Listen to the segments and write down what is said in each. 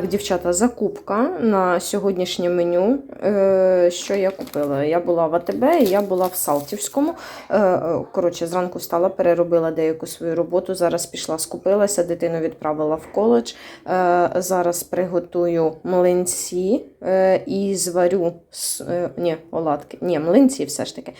Так, дівчата, закупка на сьогоднішнє меню. Е, що я купила? Я була в АТБ і я була в Салтівському. Е, е, коротше, зранку встала, переробила деяку свою роботу. Зараз пішла, скупилася, дитину відправила в коледж. Зараз приготую млинці і зварю ні, оладки. Ні, млинці все ж таки.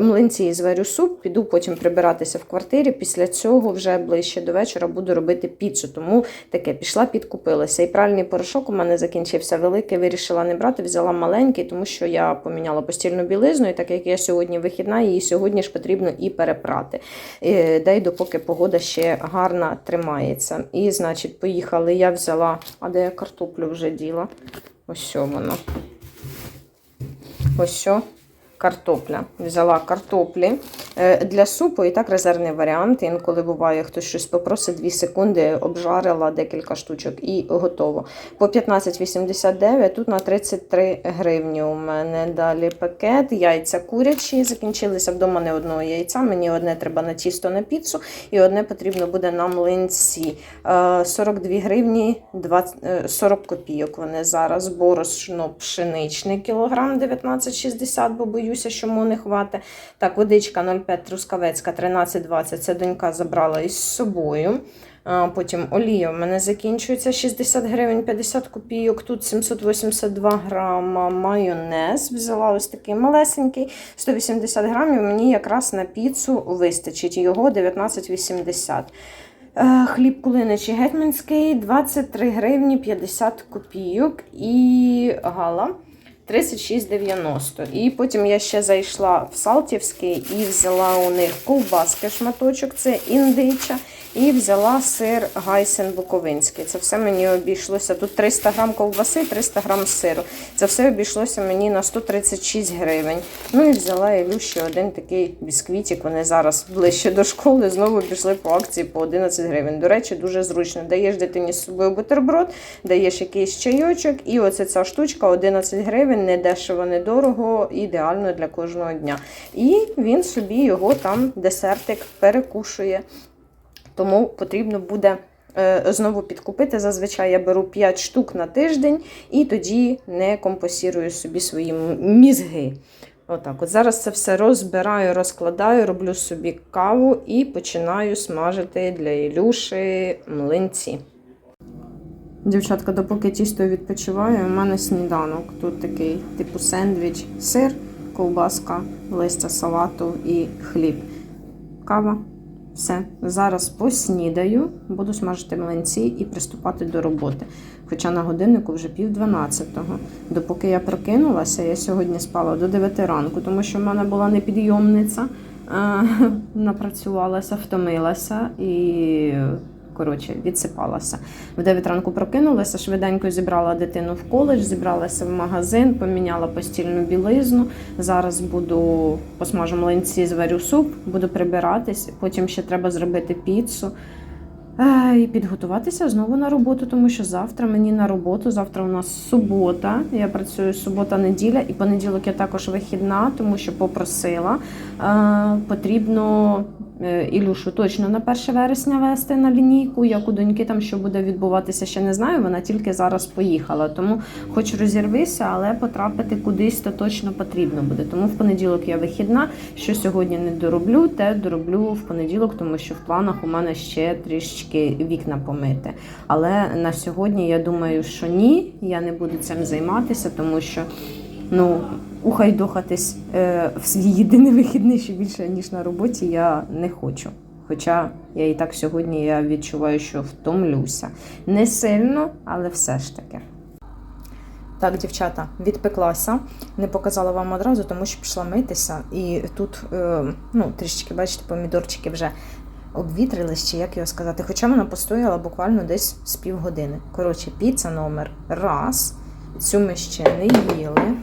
Млинці і зварю суп, піду потім прибиратися в квартирі. Після цього вже ближче до вечора буду робити піцу. Тому таке пішла, підкупилася. І пральний порошок у мене закінчився великий, вирішила не брати, взяла маленький, тому що я поміняла постільну білизну, і так як я сьогодні вихідна, її сьогодні ж потрібно і перепрати. Е, Дай допоки погода ще гарна тримається. І, значить, поїхали. Я взяла, а де я картоплю вже діла? Ось вона. Ось що. Картопля. Взяла картоплі Е, для супу і так резервний варіант. Інколи буває, хтось щось попросить 2 секунди, обжарила декілька штучок і готово. По 15,89, тут на 33 гривні у мене. Далі пакет, яйця курячі. Закінчилися вдома не одного яйця. Мені одне треба на тісто на піцу, і одне потрібно буде на млинці. Е, 42 гривні 20, е, 40 копійок. Вони зараз. Борошно пшеничне кілограм 19,60, бо боюся, що йому не хватить. Так, водичка 0,5 трускавецька 13,20. Це донька забрала із собою. Потім олія в мене закінчується 60 гривень 50 копійок. Тут 782 грама майонез. Взяла ось такий малесенький, 180 грамів. Мені якраз на піцу вистачить. Його 19,80. Е, Хліб кулиничий гетьманський 23 гривні 50 копійок. І гала 36,90. І потім я ще зайшла в Салтівський і взяла у них ковбаски шматочок, це індича. І взяла сир Гайсен Буковинський. Це все мені обійшлося. Тут 300 грам ковбаси, 300 грам сиру. Це все обійшлося мені на 136 гривень. Ну і взяла Ілю ще один такий бісквітик. Вони зараз ближче до школи знову пішли по акції по 11 гривень. До речі, дуже зручно. Даєш дитині з собою бутерброд, даєш якийсь чайочок, і оце ця штучка 11 гривень, не дешево, не дорого, ідеально для кожного дня. І він собі його там десертик перекушує. Тому потрібно буде е, знову підкупити. Зазвичай я беру 5 штук на тиждень і тоді не компенсую собі свої мізги. Отак, от зараз це все розбираю, розкладаю, роблю собі каву і починаю смажити для Ілюші млинці. Дівчатка, допоки тісто відпочиває, у мене сніданок. Тут такий типу сендвіч, сир, ковбаска, листя салату і хліб. Кава. Все, зараз поснідаю, буду смажити млинці і приступати до роботи. Хоча на годиннику вже пів дванадцятого. Допоки я прокинулася, я сьогодні спала до 9 ранку, тому що в мене була непідйомниця, напрацювалася, втомилася і. Коротше, відсипалася. В 9 ранку прокинулася, швиденько зібрала дитину в коледж, зібралася в магазин, поміняла постільну білизну. Зараз буду посмажу млинці, зварю суп, буду прибиратись. Потім ще треба зробити піцу. І підготуватися знову на роботу, тому що завтра мені на роботу. Завтра у нас субота. Я працюю субота-неділя, і понеділок я також вихідна, тому що попросила. Е, Потрібно Ілюшу точно на 1 вересня вести на лінійку. Як у доньки там що буде відбуватися, ще не знаю. Вона тільки зараз поїхала. Тому хоч розірвися, але потрапити кудись то точно потрібно буде. Тому в понеділок я вихідна. Що сьогодні не дороблю, те дороблю в понеділок, тому що в планах у мене ще трішечки вікна помити. Але на сьогодні я думаю, що ні, я не буду цим займатися, тому що ну, ухайдохатись е, в свій єдиний вихідний ще більше, ніж на роботі, я не хочу. Хоча я і так сьогодні я відчуваю, що втомлюся. Не сильно, але все ж таки. Так, дівчата, відпеклася. Не показала вам одразу, тому що пішла митися. І тут, е, ну, трішечки, бачите, помідорчики вже обвітрились, чи як його сказати. Хоча вона постояла буквально десь з півгодини. Коротше, піца номер раз. Цю ми ще не їли.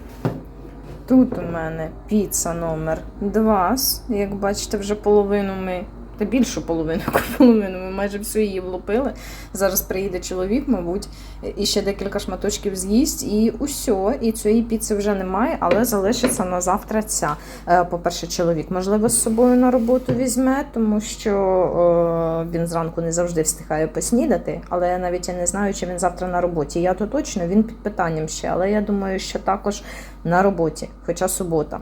Тут у мене піца номер 2. Як бачите, вже половину ми Та більшу половину, половину. Ми майже всю її влупили. Зараз приїде чоловік, мабуть, і ще декілька шматочків з'їсть, і усьо. І цієї піци вже немає, але залишиться на завтра ця. Е, По-перше, чоловік, можливо, з собою на роботу візьме, тому що е, він зранку не завжди встигає поснідати, але я навіть і не знаю, чи він завтра на роботі. Я то точно він під питанням ще, але я думаю, що також на роботі, хоча субота.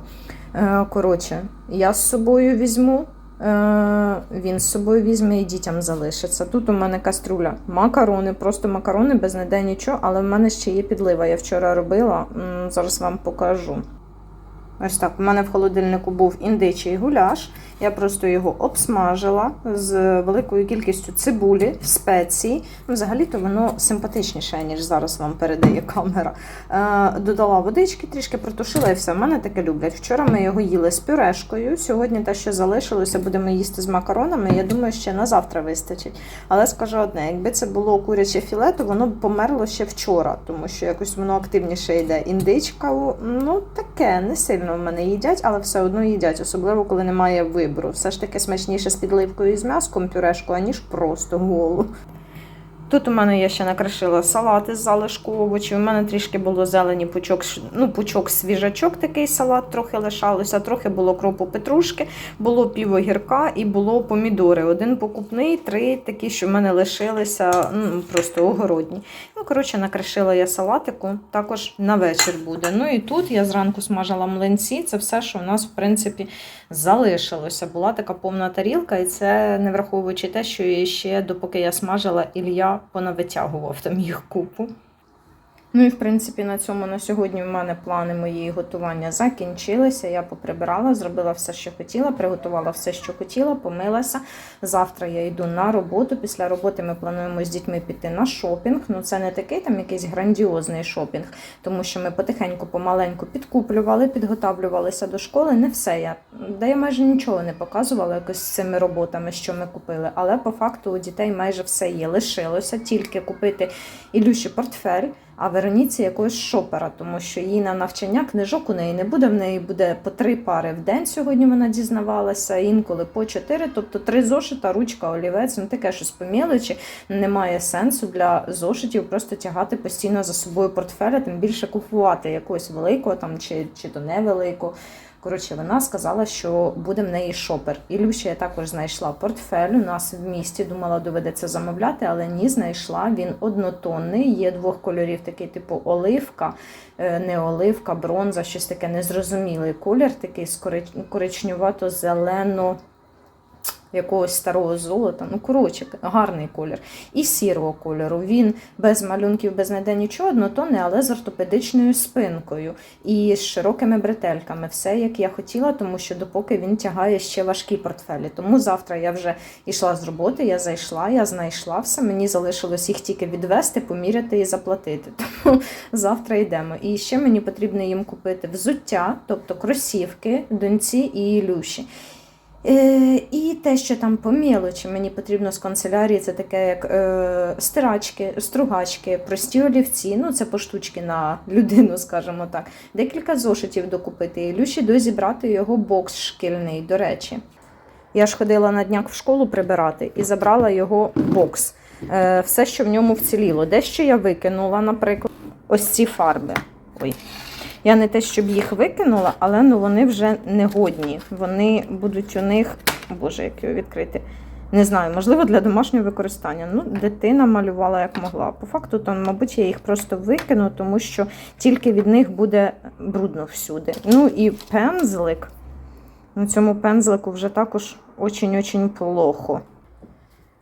Е, Коротше, я з собою візьму. Е, Він з собою візьме і дітям залишиться. Тут у мене каструля. Макарони, просто макарони без ніде нічого, але в мене ще є підлива. Я вчора робила, зараз вам покажу. Ось так, у мене в холодильнику був індичий гуляш. Я просто його обсмажила з великою кількістю цибулі, спецій. Ну, Взагалі-то воно симпатичніше, ніж зараз вам передає камера. Е, додала водички, трішки протушила і все. В мене таке люблять. Вчора ми його їли з пюрешкою. Сьогодні те, що залишилося, будемо їсти з макаронами. Я думаю, ще на завтра вистачить. Але скажу одне: якби це було куряче філе, то воно б померло ще вчора, тому що якось воно активніше йде. Індичка, ну таке, не сильно в мене їдять, але все одно їдять, особливо коли немає вибору. Все ж таки смачніше з підливкою і з м'яском пюрешку, аніж просто голу. Тут у мене я ще накришила салат із залишку овочів. У мене трішки було зелені пучок, ну, пучок свіжачок, такий салат трохи лишалося, трохи було кропу петрушки, було пів огірка і було помідори. Один покупний, три такі, що в мене лишилися ну, просто огородні. Ну, коротше, накришила я салатику, також на вечір буде. Ну і тут я зранку смажила млинці. Це все, що у нас, в принципі, залишилося. Була така повна тарілка, і це не враховуючи те, що і ще допоки я смажила, Ілля понавитягував там їх купу. Ну і в принципі на цьому на сьогодні в мене плани мої готування закінчилися. Я поприбирала, зробила все, що хотіла, приготувала все, що хотіла, помилася. Завтра я йду на роботу. Після роботи ми плануємо з дітьми піти на шопінг. Ну це не такий там якийсь грандіозний шопінг, тому що ми потихеньку, помаленьку підкуплювали, підготавлювалися до школи. Не все я де я майже нічого не показувала якось з цими роботами, що ми купили. Але по факту у дітей майже все є. Лишилося тільки купити Ілюші портфель. А Вероніці якогось шопера, тому що їй на навчання книжок у неї не буде. В неї буде по три пари в день. Сьогодні вона дізнавалася, інколи по чотири, тобто три зошита, ручка, олівець. Ну таке щось по мілочі. Немає сенсу для зошитів просто тягати постійно за собою портфеля, тим більше купувати якогось великого там чи, чи то невеликого. Коротше, вона сказала, що буде в неї шопер. Ілюші я також знайшла портфель. У нас в місті думала, доведеться замовляти, але ні, знайшла. Він однотонний, є двох кольорів, такий типу оливка, е, не оливка, бронза, щось таке незрозумілий колір, такий з коричневато-зелено. Якогось старого золота, ну коротше, гарний колір. І сірого кольору. Він без малюнків, без ніде нічого, однотонний, але з ортопедичною спинкою і з широкими бретельками. Все як я хотіла, тому що допоки він тягає ще важкі портфелі. Тому завтра я вже йшла з роботи, я зайшла, я знайшла все. Мені залишилось їх тільки відвести, поміряти і заплатити. Тому завтра йдемо. І ще мені потрібно їм купити взуття, тобто кросівки, доньці і Ілюші. Е, і те, що там по мілочі мені потрібно з канцелярії, це таке як е, стирачки, стругачки, прості олівці, ну це поштучки на людину, скажімо так. Декілька зошитів докупити. І дозібрати його бокс шкільний, до речі. Я ж ходила на дняк в школу прибирати і забрала його бокс. Е, все, що в ньому вціліло. Дещо я викинула, наприклад, ось ці фарби. Ой. Я не те, щоб їх викинула, але ну, вони вже негодні. Вони будуть у них, боже, як його відкрити. Не знаю, можливо, для домашнього використання. Ну, дитина малювала як могла. По факту, то, мабуть, я їх просто викину, тому що тільки від них буде брудно всюди. Ну і пензлик. На цьому пензлику вже також очень-очень плохо.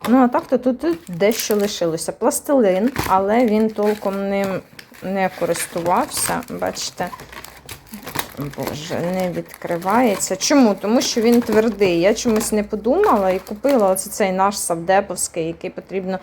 Ну, а так то тут дещо лишилося. Пластилин, але він толком ним не користувався. Бачите, боже, не відкривається. Чому? Тому що він твердий. Я чомусь не подумала і купила оце цей наш савдеповський, який потрібно.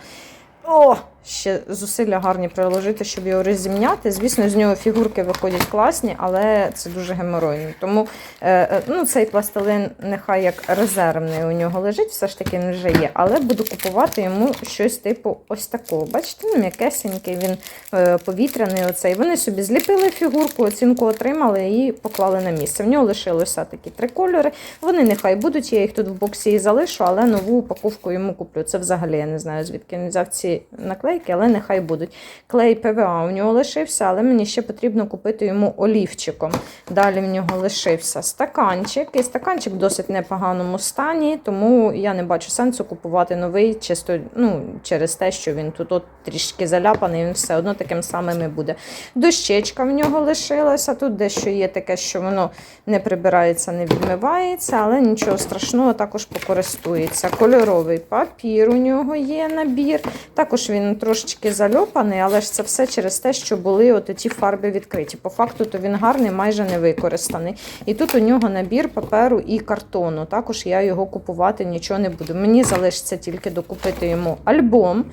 О, ще зусилля гарні приложити, щоб його розімняти. Звісно, з нього фігурки виходять класні, але це дуже геморойно. Тому е, е, ну, цей пластилин нехай як резервний у нього лежить, все ж таки він вже є. Але буду купувати йому щось типу ось такого. Бачите, ну, м'якесенький, він е, повітряний. оцей. Вони собі зліпили фігурку, оцінку отримали і поклали на місце. В нього лишилося такі три кольори. Вони нехай будуть, я їх тут в боксі і залишу, але нову упаковку йому куплю. Це взагалі я не знаю, звідки він взяв ці наклейки, але нехай будуть. Клей ПВА у нього лишився, але мені ще потрібно купити йому олівчиком. Далі в нього лишився стаканчик, і стаканчик в досить непоганому стані, тому я не бачу сенсу купувати новий, чисто ну, через те, що він тут от трішки заляпаний, він все одно таким самим і буде. Дощечка в нього лишилася. Тут дещо є таке, що воно не прибирається, не відмивається, але нічого страшного, також покористується. Кольоровий папір у нього є набір. Також він трошечки зальопаний, але ж це все через те, що були от ті фарби відкриті. По факту, то він гарний, майже не використаний. І тут у нього набір паперу і картону. Також я його купувати нічого не буду. Мені залишиться тільки докупити йому альбом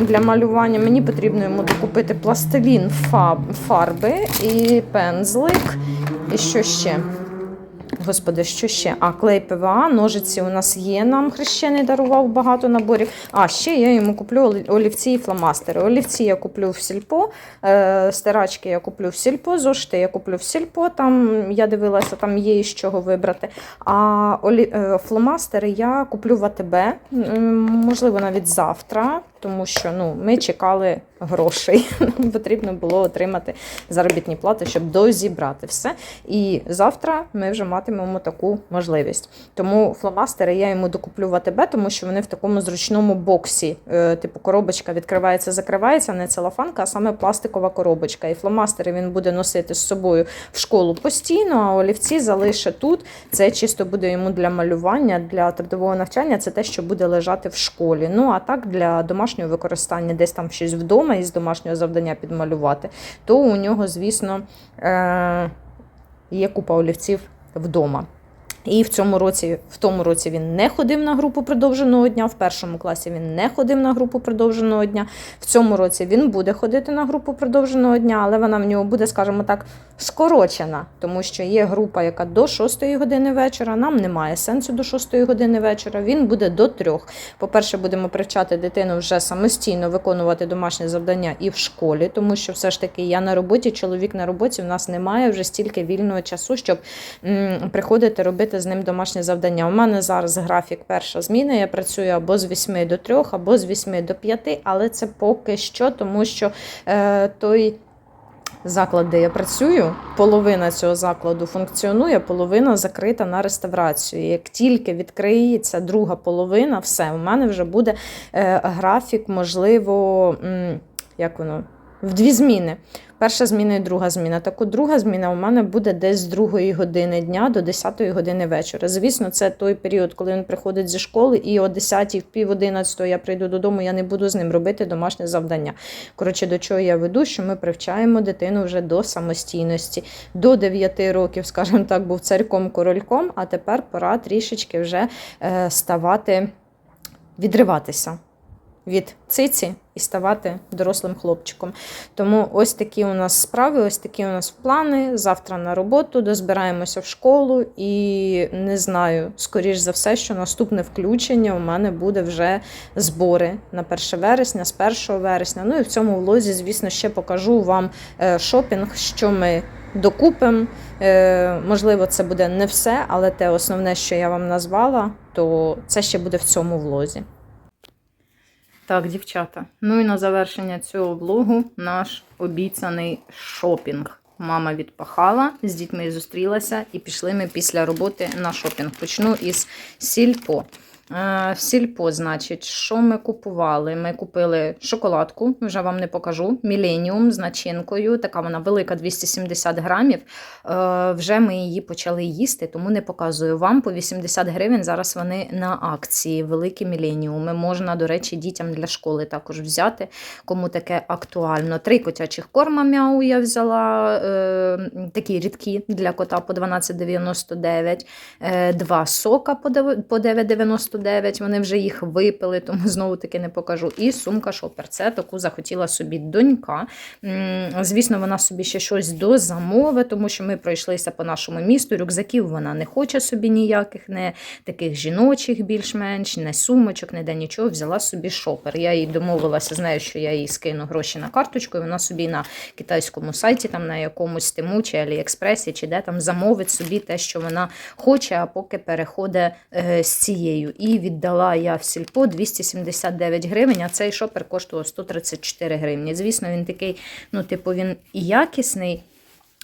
для малювання. Мені потрібно йому докупити пластилін, фарби і пензлик. І що ще? Господи, що ще? А, клей ПВА, ножиці у нас є. Нам хрещений дарував багато наборів. А ще я йому куплю олівці і фломастери. Олівці я куплю в сільпо, е, стирачки я куплю в сільпо, зошити я куплю в сільпо. Там я дивилася, там є із чого вибрати. А олі... е, фломастери я куплю в АТБ, можливо, навіть завтра, тому що ну, ми чекали грошей. Нам потрібно було отримати заробітні плати, щоб дозібрати все. І завтра ми вже матимемо таку можливість. Тому фломастери я йому докуплю в АТБ, тому що вони в такому зручному боксі. Е, Типу коробочка відкривається, закривається, не целофанка, а саме пластикова коробочка. І фломастери він буде носити з собою в школу постійно, а олівці залише тут. Це чисто буде йому для малювання, для трудового навчання. Це те, що буде лежати в школі. Ну а так для домашнього використання, десь там щось вдома із домашнього завдання підмалювати, то у нього, звісно, е- є купа олівців вдома. І в цьому році, в тому році він не ходив на групу продовженого дня. В першому класі він не ходив на групу продовженого дня. В цьому році він буде ходити на групу продовженого дня, але вона в нього буде, скажімо так, скорочена, тому що є група, яка до 6 години вечора. Нам немає сенсу до 6 години вечора. Він буде до 3. По-перше, будемо привчати дитину вже самостійно виконувати домашнє завдання і в школі, тому що все ж таки я на роботі, чоловік на роботі. У нас немає вже стільки вільного часу, щоб м, приходити робити з ним домашнє завдання. У мене зараз графік перша зміна. Я працюю або з 8 до 3, або з 8 до 5, але це поки що, тому що е, той. Заклад, де я працюю, половина цього закладу функціонує, половина закрита на реставрацію. Як тільки відкриється друга половина, все, у мене вже буде е, графік, можливо, як воно, в дві зміни. Перша зміна і друга зміна. Так от друга зміна у мене буде десь з 2 години дня до 10 години вечора. Звісно, це той період, коли він приходить зі школи, і о 10 в пів 11 я прийду додому, я не буду з ним робити домашнє завдання. Коротше, до чого я веду, що ми привчаємо дитину вже до самостійності. До 9 років, скажімо так, був царьком-корольком, а тепер пора трішечки вже е, ставати, відриватися від циці і ставати дорослим хлопчиком. Тому ось такі у нас справи, ось такі у нас плани. Завтра на роботу, дозбираємося в школу, і не знаю, скоріш за все, що наступне включення у мене буде вже збори на 1 вересня, з 1 вересня. Ну і в цьому влозі, звісно, ще покажу вам е, шопінг, що ми. Докупимо, Е, можливо, це буде не все, але те основне, що я вам назвала, то це ще буде в цьому влозі. Так, дівчата. Ну і на завершення цього влогу наш обіцяний шопінг. Мама відпахала, з дітьми зустрілася і пішли ми після роботи на шопінг. Почну із сільпо. Е, Сільпо, значить, що ми купували? Ми купили шоколадку, вже вам не покажу. Міленіум з начинкою. Така вона велика, 270 грамів. Е, Вже ми її почали їсти, тому не показую вам. По 80 гривень зараз вони на акції. Великі міленіуми. Можна, до речі, дітям для школи також взяти, кому таке актуально. Три котячих корма мяу я взяла, е, такі рідкі для кота по 12,99. Е, Два сока по 9,99. 99, вони вже їх випили, тому знову таки не покажу. І сумка шопер. Це таку захотіла собі донька. Звісно, вона собі ще щось дозамовить, тому що ми пройшлися по нашому місту. Рюкзаків вона не хоче собі ніяких, не таких жіночих більш-менш, не сумочок, не де нічого. Взяла собі шопер. Я їй домовилася з нею, що я їй скину гроші на карточку, і вона собі на китайському сайті, там на якомусь тиму чи Аліекспресі, чи де там замовить собі те, що вона хоче, а поки переходить е, з цією. І віддала я в сільпо 279 гривень, а цей шопер коштував 134 гривні. Звісно, він такий, ну, типу, він і якісний.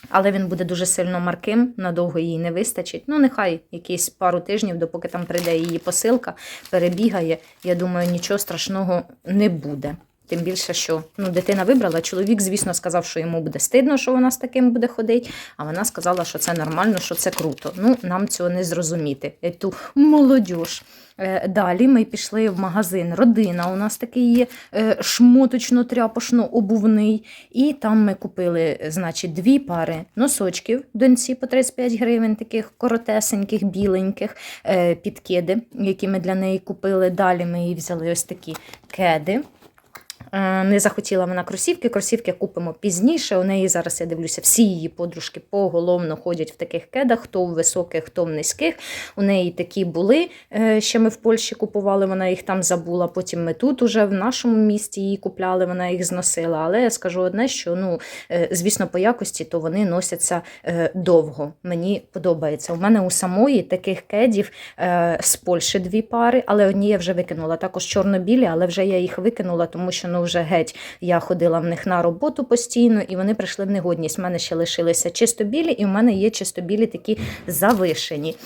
Але він буде дуже сильно марким, надовго їй не вистачить. Ну, нехай якісь пару тижнів, допоки там прийде її посилка, перебігає. Я думаю, нічого страшного не буде. Тим більше, що ну, дитина вибрала. Чоловік, звісно, сказав, що йому буде стидно, що вона з таким буде ходити. А вона сказала, що це нормально, що це круто. Ну, нам цього не зрозуміти. Ту молодіж. Е, Далі ми пішли в магазин Родина. У нас такий є е, шмоточно-тряпошно-обувний. І там ми купили, значить, дві пари носочків доньці по 35 гривень, таких коротесеньких, біленьких е, підкиди, які ми для неї купили. Далі ми їй взяли ось такі кеди. Е, Не захотіла вона кросівки. Кросівки купимо пізніше. У неї зараз я дивлюся, всі її подружки поголовно ходять в таких кедах, хто в високих, хто в низьких. У неї такі були. е, Ще ми в Польщі купували, вона їх там забула. Потім ми тут уже в нашому місті її купляли, вона їх зносила. Але я скажу одне, що ну, е, звісно, по якості то вони носяться довго. Мені подобається. У мене у самої таких кедів з Польщі дві пари, але одні я вже викинула. Також чорно-білі, але вже я їх викинула, тому що ну вже геть я ходила в них на роботу постійно, і вони прийшли в негодність. У мене ще лишилися чисто білі, і в мене є чисто білі такі завишені.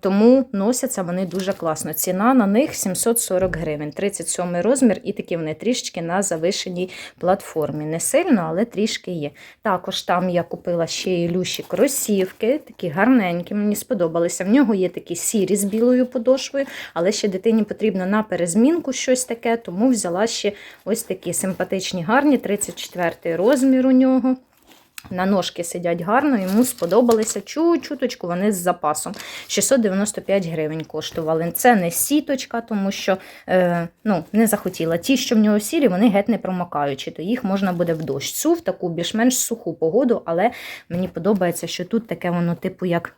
Тому носяться вони дуже класно. Ціна на них 740 гривень, 37 розмір, і такі вони трішечки на завишеній платформі. Не сильно, але трішки є. Також там я купила ще Ілюші кросівки, такі гарненькі, мені сподобалися. В нього є такі сірі з білою подошвою, але ще дитині потрібно на перезмінку щось таке, тому взяла ще ось такі симпатичні, гарні, 34 розмір у нього. На ножки сидять гарно, йому сподобалися чуть-чуточку, вони з запасом. 695 гривень коштували. Це не сіточка, тому що е, ну, не захотіла. Ті, що в нього сірі, вони геть не промокаючі, то їх можна буде в дощ. Цу в таку більш-менш суху погоду, але мені подобається, що тут таке воно, типу, як.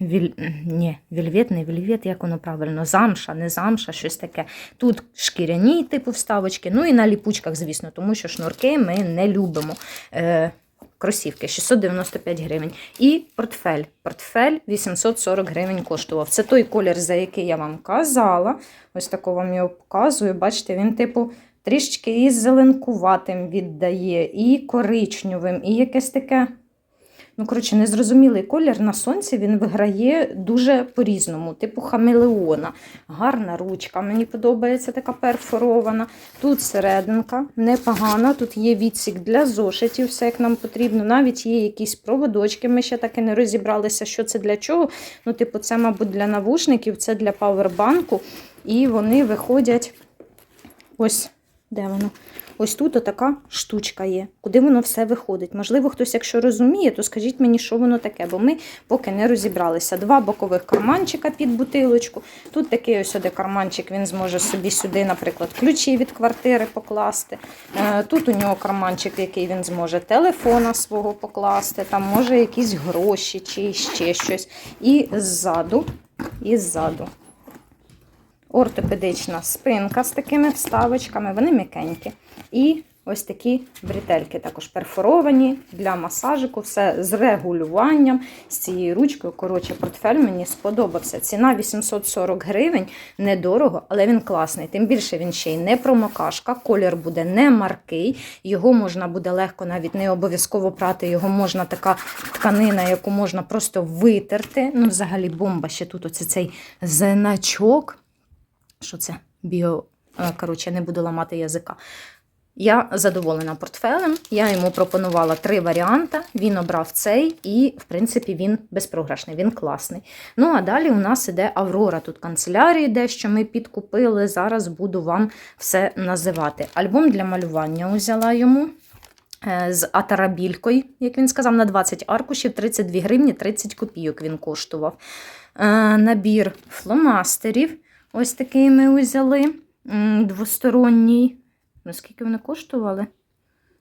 Віль... Ні, вільвет, не вільвет, як воно правильно, замша, не замша, щось таке. Тут шкіряні типу вставочки, ну і на ліпучках, звісно, тому що шнурки ми не любимо. Е, кросівки 695 гривень. І портфель. Портфель 840 гривень коштував. Це той колір, за який я вам казала. Ось тако вам його показую. Бачите, він, типу, трішечки і зеленкуватим віддає, і коричневим, і якесь таке. Ну, коротше, незрозумілий колір на сонці він виграє дуже по-різному, типу хамелеона. Гарна ручка, мені подобається така перфорована. Тут серединка непогана, тут є відсік для зошитів, все як нам потрібно. Навіть є якісь проводочки. Ми ще так і не розібралися, що це для чого. Ну, типу, це, мабуть, для навушників, це для павербанку. І вони виходять ось. Де воно? Ось тут отака штучка є, куди воно все виходить. Можливо, хтось, якщо розуміє, то скажіть мені, що воно таке, бо ми поки не розібралися. Два бокових карманчика під бутилочку. Тут такий ось сюди карманчик, він зможе собі сюди, наприклад, ключі від квартири покласти. Е, Тут у нього карманчик, який він зможе телефона свого покласти, там може якісь гроші чи ще щось. І ззаду, і ззаду ортопедична спинка з такими вставочками, вони м'якенькі. І ось такі бретельки також перфоровані для масажику, все з регулюванням, з цією ручкою. Коротше, портфель мені сподобався. Ціна 840 гривень, недорого, але він класний. Тим більше він ще й не промокашка, колір буде не маркий, його можна буде легко, навіть не обов'язково прати, його можна така тканина, яку можна просто витерти. Ну, взагалі, бомба ще тут оце цей значок. Що це? Біо. е, Коротше, не буду ламати язика. Я задоволена портфелем. Я йому пропонувала три варіанти. Він обрав цей, і, в принципі, він безпрограшний, він класний. Ну, а далі у нас іде Аврора. Тут канцелярії, дещо ми підкупили. Зараз буду вам все називати. Альбом для малювання взяла йому. е, з атарабількою, як він сказав, на 20 аркушів, 32 гривні 30 копійок він коштував. Е, Набір фломастерів. Ось такий ми взяли. Двосторонній. Ну, скільки вони коштували?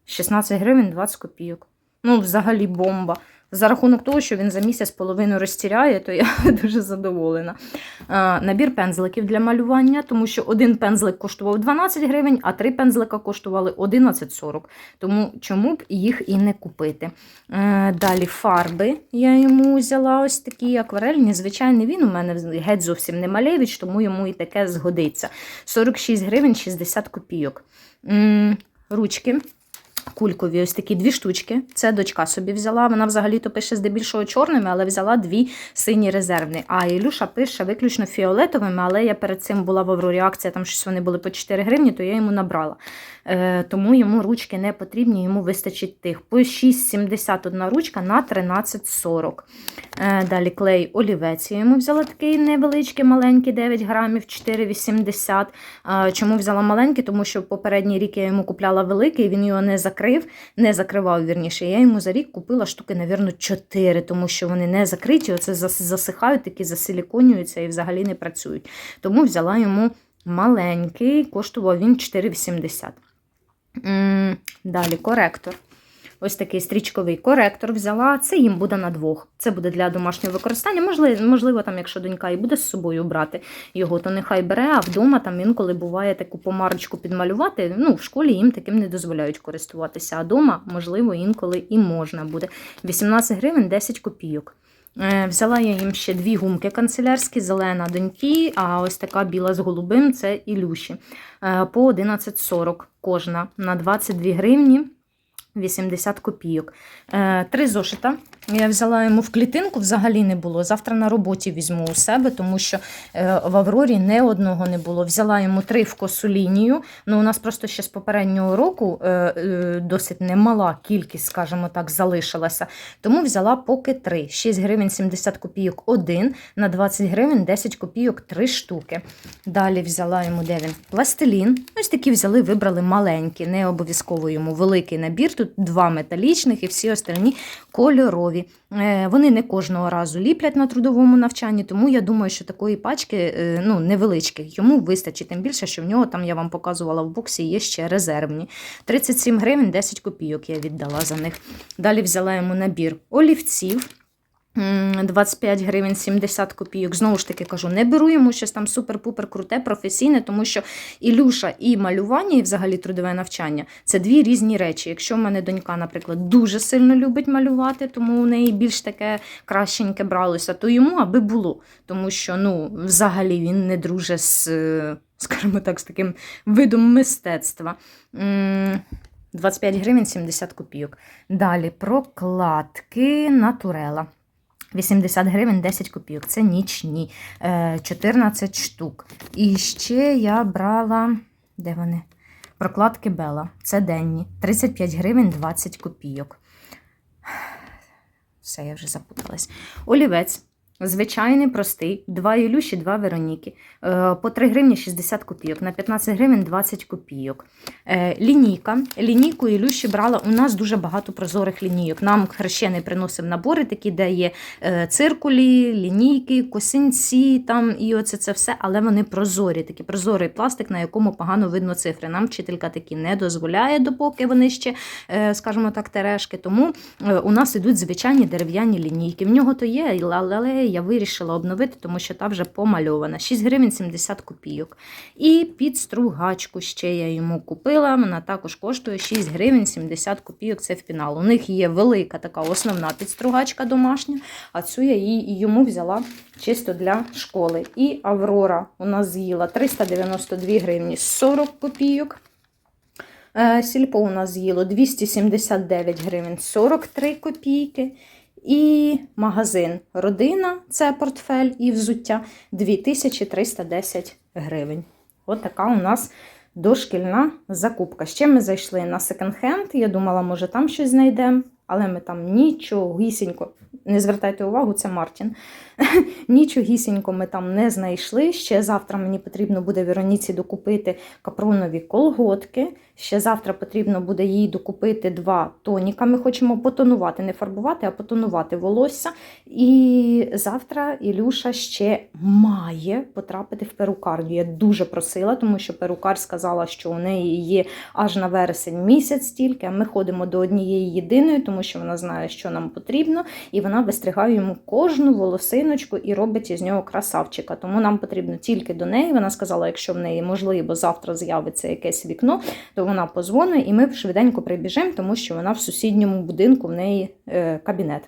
16 гривень 20 копійок. Ну, взагалі бомба. За рахунок того, що він за місяць половину розтіряє, то я дуже задоволена. Набір пензликів для малювання, тому що один пензлик коштував 12 гривень, а три пензлика коштували 11,40. Тому чому б їх і не купити. Е, Далі фарби я йому взяла ось такі акварельні. Звичайний він у мене геть зовсім не малевич, тому йому і таке згодиться. 46 гривень 60 копійок. Ручки. Кулькові, ось такі дві штучки. Це дочка собі взяла. Вона взагалі-то пише здебільшого чорними, але взяла дві сині резервні. А Ілюша пише виключно фіолетовими, але я перед цим була в Аврорі там щось вони були по 4 гривні, то я йому набрала. Е, тому йому ручки не потрібні, йому вистачить тих. По 6,71 ручка на 13,40. Е, далі клей олівець. Я йому взяла такий невеличкий, маленький, 9 грамів, 4,80. Е, чому взяла маленький? Тому що попередній рік я йому купляла великий, він його не закрив, не закривав вірніше. Я йому за рік купила штуки, навірно, 4, тому що вони не закриті, оце засихають, такі засиліконюються і взагалі не працюють. Тому взяла йому маленький, коштував він 4,80. Далі коректор. Ось такий стрічковий коректор взяла. Це їм буде на двох. Це буде для домашнього використання. Можливо, можливо, там, якщо донька і буде з собою брати його, то нехай бере, а вдома там інколи буває таку помарочку підмалювати. Ну, в школі їм таким не дозволяють користуватися. А вдома, можливо, інколи і можна буде. 18 гривень 10 копійок. Е, Взяла я їм ще дві гумки канцелярські, зелена доньки, а ось така біла з голубим це Ілюші. Е, По 11,40 кожна на 22 гривні 80 копійок. Е, Три зошита. Я взяла йому в клітинку, взагалі не було. Завтра на роботі візьму у себе, тому що е, в Аврорі не одного не було. Взяла йому три в косу лінію. Ну, у нас просто ще з попереднього року е, е, досить немала кількість, скажімо так, залишилася. Тому взяла поки три. 6 гривень 70 копійок один, на 20 гривень 10 копійок три штуки. Далі взяла йому де він? Пластилін. Ось такі взяли, вибрали маленькі, не обов'язково йому великий набір. Тут два металічних і всі остальні кольорові. Е, Вони не кожного разу ліплять на трудовому навчанні, тому я думаю, що такої пачки е, ну, невеличких йому вистачить. Тим більше, що в нього там я вам показувала в боксі, є ще резервні. 37 гривень 10 копійок я віддала за них. Далі взяла йому набір олівців. М, 25 гривень 70 копійок. Знову ж таки кажу, не беру йому щось там супер-пупер круте, професійне, тому що Ілюша і малювання, і взагалі трудове навчання це дві різні речі. Якщо в мене донька, наприклад, дуже сильно любить малювати, тому у неї більш таке кращеньке бралося, то йому аби було. Тому що ну, взагалі він не друже з, е, скажімо так, з таким видом мистецтва. 25 гривень 70 копійок. Далі прокладки натурела. 80 гривень 10 копійок. Це нічні. Е, 14 штук. І ще я брала. Де вони? Прокладки Бела. Це денні. 35 гривень 20 копійок. Все, я вже запуталась. Олівець. Звичайний, простий, два Ілюші, два Вероніки. Е, По 3 гривні 60 копійок, на 15 гривень 20 копійок. Е, Лінійка. Лінійку Ілюші брала. У нас дуже багато прозорих лінійок. Нам хрещений приносив набори, такі, де є е, циркулі, лінійки, косинці, там і оце це все, але вони прозорі, такий прозорий пластик, на якому погано видно цифри. Нам вчителька такі не дозволяє, допоки вони ще, скажімо так, терешки. Тому у нас ідуть звичайні дерев'яні лінійки. В нього то є, але я вирішила обновити, тому що та вже помальована. 6 гривень 70 копійок. І підстругачку ще я йому купила. Вона також коштує 6 гривень 70 копійок. Це в фінал. У них є велика така основна підстругачка домашня, а цю я її йому взяла чисто для школи. І Аврора у нас з'їла 392 гривні 40 копійок. Е, Сільпо у нас з'їло 279 гривень 43 копійки. І магазин Родина це портфель і взуття 2310 гривень. От така у нас дошкільна закупка. Ще ми зайшли на секонд-хенд. Я думала, може там щось знайдемо, але ми там нічого, гісінько. не звертайте увагу, це Мартін. Нічогісінько ми там не знайшли. Ще завтра мені потрібно буде Вероніці докупити капронові колготки. Ще завтра потрібно буде їй докупити два тоніка. Ми хочемо потонувати, не фарбувати, а потонувати волосся. І завтра Ілюша ще має потрапити в перукарню. Я дуже просила, тому що перукар сказала, що у неї є аж на вересень місяць стільки. А ми ходимо до однієї єдиної, тому що вона знає, що нам потрібно, і вона вистригає йому кожну волосиночку і робить із нього красавчика. Тому нам потрібно тільки до неї. Вона сказала, якщо в неї можливо завтра з'явиться якесь вікно, то вона позвонить, і ми швиденько прибіжимо, тому що вона в сусідньому будинку в неї е, кабінет.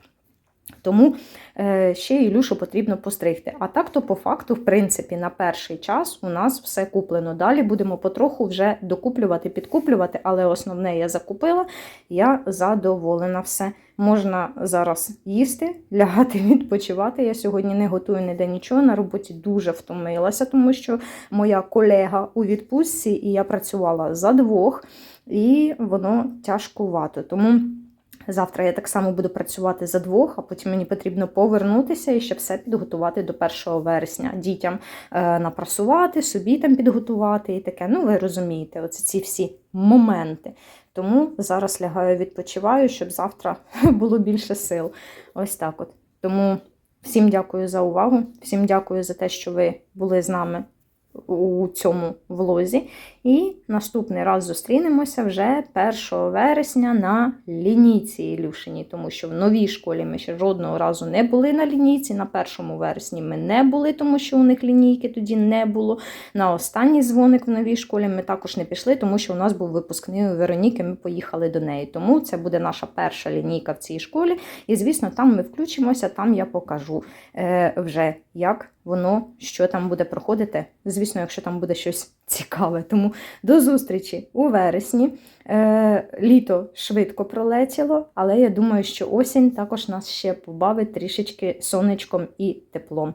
Тому е, ще Ілюшу потрібно постригти. А так то по факту, в принципі, на перший час у нас все куплено. Далі будемо потроху вже докуплювати, підкуплювати, але основне я закупила, я задоволена все. Можна зараз їсти, лягати, відпочивати. Я сьогодні не готую ніде нічого. На роботі дуже втомилася, тому що моя колега у відпустці, і я працювала за двох, і воно тяжкувато. Тому. Завтра я так само буду працювати за двох, а потім мені потрібно повернутися і ще все підготувати до 1 вересня. Дітям е, напрасувати, собі там підготувати і таке. Ну, ви розумієте, оце ці всі моменти. Тому зараз лягаю, відпочиваю, щоб завтра було більше сил. Ось так от. Тому всім дякую за увагу, всім дякую за те, що ви були з нами у цьому влозі. І наступний раз зустрінемося вже 1 вересня на лінійці Ілюшині, тому що в новій школі ми ще жодного разу не були на лінійці. На 1 вересні ми не були, тому що у них лінійки тоді не було. На останній дзвоник в новій школі ми також не пішли, тому що у нас був випускний у Вероніки, ми поїхали до неї. Тому це буде наша перша лінійка в цій школі. І, звісно, там ми включимося, там я покажу е, вже, як воно, що там буде проходити. Звісно, якщо там буде щось цікаве. Тому до зустрічі у вересні. Е, літо швидко пролетіло, але я думаю, що осінь також нас ще побавить трішечки сонечком і теплом.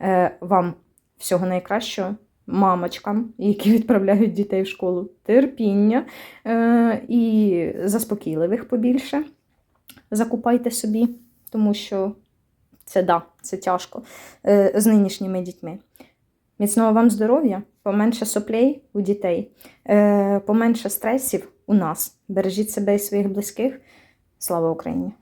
Е, вам всього найкращого. Мамочкам, які відправляють дітей в школу, терпіння е, і заспокійливих побільше. Закупайте собі, тому що це да, це тяжко е, з нинішніми дітьми. Міцного вам здоров'я, поменше соплей у дітей, е, поменше стресів у нас. Бережіть себе і своїх близьких. Слава Україні!